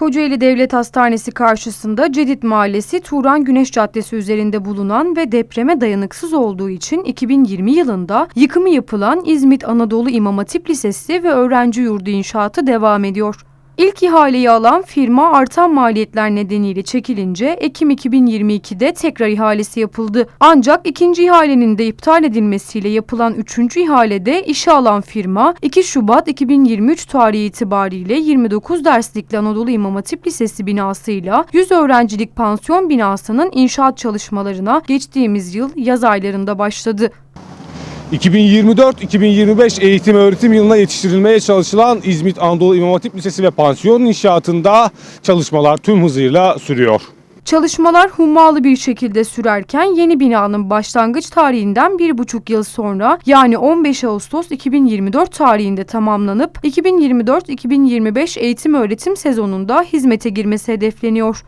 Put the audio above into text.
Kocaeli Devlet Hastanesi karşısında Cedid Mahallesi Turan Güneş Caddesi üzerinde bulunan ve depreme dayanıksız olduğu için 2020 yılında yıkımı yapılan İzmit Anadolu İmam Hatip Lisesi ve öğrenci yurdu inşaatı devam ediyor. İlk ihaleyi alan firma artan maliyetler nedeniyle çekilince Ekim 2022'de tekrar ihalesi yapıldı. Ancak ikinci ihalenin de iptal edilmesiyle yapılan üçüncü ihalede işe alan firma 2 Şubat 2023 tarihi itibariyle 29 derslikli Anadolu İmam Hatip Lisesi binasıyla 100 öğrencilik pansiyon binasının inşaat çalışmalarına geçtiğimiz yıl yaz aylarında başladı. 2024-2025 eğitim öğretim yılına yetiştirilmeye çalışılan İzmit Anadolu İmam Hatip Lisesi ve pansiyon inşaatında çalışmalar tüm hızıyla sürüyor. Çalışmalar hummalı bir şekilde sürerken yeni binanın başlangıç tarihinden bir buçuk yıl sonra yani 15 Ağustos 2024 tarihinde tamamlanıp 2024-2025 eğitim öğretim sezonunda hizmete girmesi hedefleniyor.